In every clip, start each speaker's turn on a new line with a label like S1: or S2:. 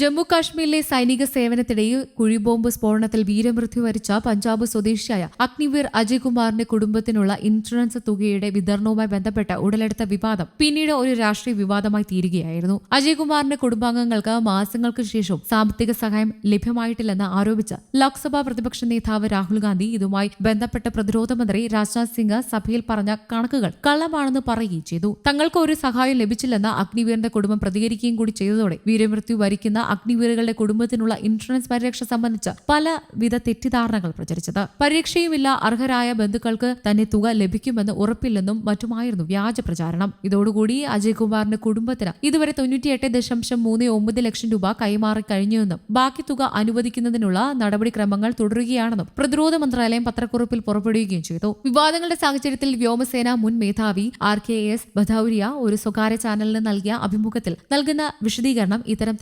S1: ജമ്മു കാശ്മീരിലെ സൈനിക സേവനത്തിനിടയിൽ കുഴിബോംബ് സ്ഫോടനത്തിൽ വീരമൃത്യു വരിച്ച പഞ്ചാബ് സ്വദേശിയായ അഗ്നിവീർ അജയ് കുമാറിന്റെ കുടുംബത്തിനുള്ള ഇൻഷുറൻസ് തുകയുടെ വിതരണവുമായി ബന്ധപ്പെട്ട് ഉടലെടുത്ത വിവാദം പിന്നീട് ഒരു രാഷ്ട്രീയ വിവാദമായി തീരുകയായിരുന്നു. അജയ് കുമാറിന്റെ കുടുംബാംഗങ്ങൾക്ക് മാസങ്ങൾക്ക് ശേഷവും സാമ്പത്തിക സഹായം ലഭ്യമായിട്ടില്ലെന്ന് ആരോപിച്ച് ലോക്സഭാ പ്രതിപക്ഷ നേതാവ് രാഹുൽ ഗാന്ധി ഇതുമായി ബന്ധപ്പെട്ട പ്രതിരോധ മന്ത്രി രാജ്നാഥ് സിംഗ് സഭയിൽ പറഞ്ഞ കണക്കുകൾ കള്ളമാണെന്ന് പറയുകയും ചെയ്തു. തങ്ങൾക്ക് ഒരു സഹായം ലഭിച്ചില്ലെന്ന് അഗ്നിവീറിന്റെ കുടുംബം പ്രതികരിക്കുകയും കൂടി ചെയ്തതോടെ വീരമൃത്യു വരിക്കുന്ന അഗ്നിവീറുകളുടെ കുടുംബത്തിനുള്ള ഇൻഷുറൻസ് പരിരക്ഷ സംബന്ധിച്ച് പലവിധ തെറ്റിദ്ധാരണകൾ പ്രചരിച്ചത്. പരീക്ഷയുമില്ല അർഹരായ ബന്ധുക്കൾക്ക് തന്നെ തുക ലഭിക്കുമെന്ന് ഉറപ്പില്ലെന്നും മറ്റുമായിരുന്നു വ്യാജ പ്രചാരണം. ഇതോടുകൂടി അജയ് കുമാറിന്റെ കുടുംബത്തിന് ഇതുവരെ തൊണ്ണൂറ്റിയെട്ട് ദശാംശം മൂന്ന് ഒമ്പത് ലക്ഷം രൂപ കൈമാറി കഴിഞ്ഞുവെന്നും ബാക്കി തുക അനുവദിക്കുന്നതിനുള്ള നടപടിക്രമങ്ങൾ തുടരുകയാണെന്നും പ്രതിരോധ മന്ത്രാലയം പത്രക്കുറിപ്പിൽ പുറപ്പെടുവിക്കുകയും ചെയ്തു. വിവാദങ്ങളുടെ സാഹചര്യത്തിൽ വ്യോമസേന മുൻ മേധാവി ആർ കെ എസ് ഭദൌരിയ ഒരു സ്വകാര്യ ചാനലിന് നൽകിയ അഭിമുഖത്തിൽ നൽകുന്ന വിശദീകരണം ഇത്തരം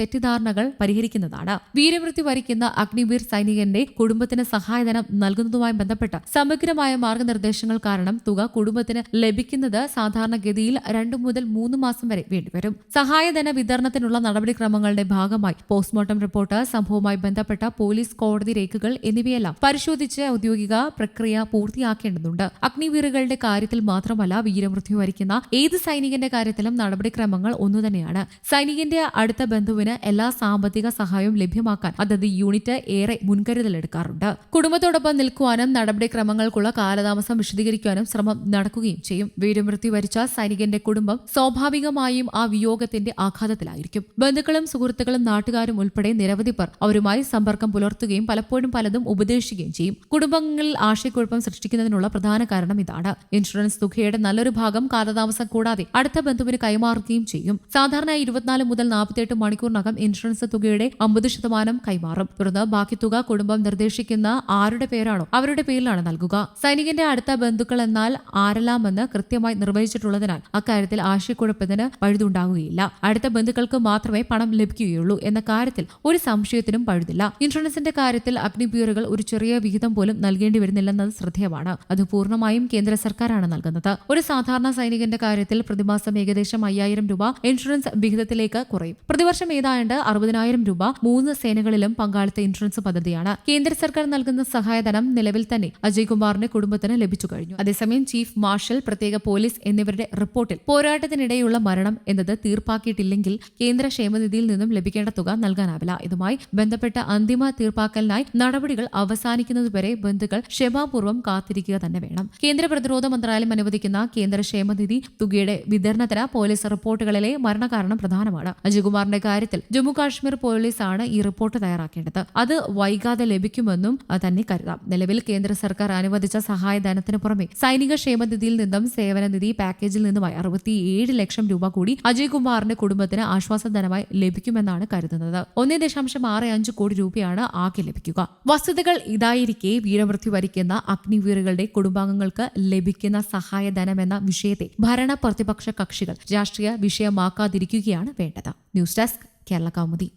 S1: തെറ്റിദ്ധാരണകൾ പരിഹരിക്കുന്നതാണ്. വീരമൃത്യു വരിക്കുന്ന അഗ്നിവീർ സൈനികന്റെ കുടുംബത്തിന് സഹായധനം നൽകുന്നതുമായി ബന്ധപ്പെട്ട സമഗ്രമായ മാർഗനിർദ്ദേശങ്ങൾ കാരണം തുക കുടുംബത്തിന് ലഭിക്കുന്നത് സാധാരണഗതിയിൽ രണ്ടു മുതൽ മൂന്ന് മാസം വരെ വേണ്ടിവരും. സഹായധന വിതരണത്തിനുള്ള നടപടിക്രമങ്ങളുടെ ഭാഗമായി പോസ്റ്റ്മോർട്ടം റിപ്പോർട്ട് സംഭവവുമായി ബന്ധപ്പെട്ട പോലീസ് കോടതി രേഖകൾ എന്നിവയെല്ലാം പരിശോധിച്ച് ഔദ്യോഗിക പ്രക്രിയ പൂർത്തിയാക്കേണ്ടതുണ്ട്. അഗ്നിവീറുകളുടെ കാര്യത്തിൽ മാത്രമല്ല വീരമൃത്യു വരിക്കുന്ന ഏത് സൈനികന്റെ കാര്യത്തിലും നടപടിക്രമങ്ങൾ ഒന്നുതന്നെയാണ്. സൈനികന്റെ അടുത്ത ബന്ധുവിന് എല്ലാ സാമ്പത്തിക സഹായവും ലഭ്യമാക്കാൻ അതത് യൂണിറ്റ് ഏറെ മുൻകരുതലെടുക്കാറുണ്ട്. കുടുംബത്തോടൊപ്പം നിൽക്കുവാനും നടപടിക്രമങ്ങൾക്കുള്ള കാലതാമസം വിശദീകരിക്കാനും ശ്രമം നടക്കുകയും ചെയ്യും. വീരമൃത്യു വരിച്ച സൈനികന്റെ കുടുംബം സ്വാഭാവികമായും ആ വിയോഗത്തിന്റെ ആഘാതത്തിലായിരിക്കും. ബന്ധുക്കളും സുഹൃത്തുക്കളും നാട്ടുകാരും ഉൾപ്പെടെ നിരവധി പേർ അവരുമായി സമ്പർക്കം പുലർത്തുകയും പലപ്പോഴും പലതും ഉപദേശിക്കുകയും ചെയ്യും. കുടുംബങ്ങളിൽ ആശയക്കുഴപ്പം സൃഷ്ടിക്കുന്നതിനുള്ള പ്രധാന കാരണം ഇതാണ്. ഇൻഷുറൻസ് തുകയുടെ നല്ലൊരു ഭാഗം കാലതാമസം കൂടാതെ അടുത്ത ബന്ധുവിന് കൈമാറുകയും ചെയ്യും. സാധാരണ ഇരുപത്തിനാല് മുതൽ നാൽപ്പത്തിയെട്ട് മണിക്കൂറിനകം ഇൻഷുറൻസ് തുകയുടെ അമ്പത് ശതമാനം കൈമാറും. തുടർന്ന് ബാക്കി തുക കുടുംബം നിർദ്ദേശിക്കുന്ന ആരുടെ പേരാണോ അവരുടെ പേരിലാണ് നൽകുക. സൈനികന്റെ അടുത്ത ബന്ധുക്കൾ എന്നാൽ ആരെല്ലാമെന്ന് കൃത്യമായി നിർവഹിച്ചിട്ടുള്ളതിനാൽ അക്കാര്യത്തിൽ ആശയക്കുഴപ്പത്തിന് പഴുതുണ്ടാകുകയില്ല. അടുത്ത ബന്ധുക്കൾക്ക് മാത്രമേ പണം ലഭിക്കുകയുള്ളൂ എന്ന കാര്യത്തിൽ ഒരു സംശയത്തിനും പഴുതില്ല. ഇൻഷുറൻസിന്റെ കാര്യത്തിൽ അഗ്നി ബ്യൂറോകൾ ഒരു ചെറിയ വിഹിതം പോലും നൽകേണ്ടി വരുന്നില്ലെന്നത് ശ്രദ്ധേയമാണ്. അത് പൂർണമായും കേന്ദ്ര സർക്കാരാണ് നൽകുന്നത്. ഒരു സാധാരണ സൈനികന്റെ കാര്യത്തിൽ പ്രതിമാസം ഏകദേശം അയ്യായിരം രൂപ ഇൻഷുറൻസ് വിഹിതത്തിലേക്ക് കുറയും. പ്രതിവർഷം ഏതാണ്ട് അറുപതിനായിരം രൂപ മൂന്ന് സേനകളിലും പങ്കാളിത്ത ഇൻഷുറൻസ് പദ്ധതിയാണ്. കേന്ദ്ര സർക്കാർ നൽകുന്ന സഹായധനം നിലവിൽ തന്നെ അജയ് കുമാറിന്റെ കുടുംബത്തിന് ലഭിച്ചു കഴിഞ്ഞു. അതേസമയം ചീഫ് മാർഷൽ പ്രത്യേക പോലീസ് എന്നിവരുടെ റിപ്പോർട്ടിൽ പോരാട്ടത്തിനിടെയുള്ള മരണം എന്നത് തീർപ്പാക്കിയിട്ടില്ലെങ്കിൽ കേന്ദ്ര ക്ഷേമനിധിയിൽ നിന്നും ലഭിക്കേണ്ട തുക നൽകാനാവില്ല. ഇതുമായി ബന്ധപ്പെട്ട അന്തിമ തീർപ്പാക്കലിനായി നടപടികൾ അവസാനിക്കുന്നതുവരെ ബന്ധുക്കൾ ക്ഷമാപൂർവം കാത്തിരിക്കുക തന്നെ വേണം. കേന്ദ്ര പ്രതിരോധ മന്ത്രാലയം അനുവദിക്കുന്ന കേന്ദ്ര ക്ഷേമനിധി തുകയുടെ വിതരണത്തിന് പോലീസ് റിപ്പോർട്ടുകളിലെ മരണകാരണം പ്രധാനമാണ്. അജയ്കുമാറിന്റെ കാര്യത്തിൽ ജമ്മു കാശ്മീർ പോലീസാണ് ഈ റിപ്പോർട്ട് തയ്യാറാക്കേണ്ടത്. അത് വൈകാതെ ലഭിക്കുമെന്നും തന്നെ കരുതാം. നിലവിൽ കേന്ദ്ര സർക്കാർ അനുവദിച്ച സഹായധനത്തിന് പുറമെ സൈനിക ക്ഷേമനിധിയിൽ നിന്നും സേവനനിധി പാക്കേജിൽ നിന്നുമായി അറുപത്തിയേഴ് ലക്ഷം രൂപ കൂടി അജയ് കുമാറിന്റെ കുടുംബത്തിന് ആശ്വാസധനമായി ലഭിക്കുമെന്നാണ് കരുതുന്നത്. ഒന്നേ ദശാംശം ആറ് അഞ്ച് കോടി രൂപയാണ് ആകെ ലഭിക്കുക. വസ്തുതകൾ ഇതായിരിക്കെ വീരമൃത്യു വരിക്കുന്ന അഗ്നിവീറുകളുടെ കുടുംബാംഗങ്ങൾക്ക് ലഭിക്കുന്ന സഹായധനം എന്ന വിഷയത്തെ ഭരണ പ്രതിപക്ഷ കക്ഷികൾ രാഷ്ട്രീയ വിഷയമാക്കാതിരിക്കുകയാണ് വേണ്ടത്. News desk Kerala Kaumudi.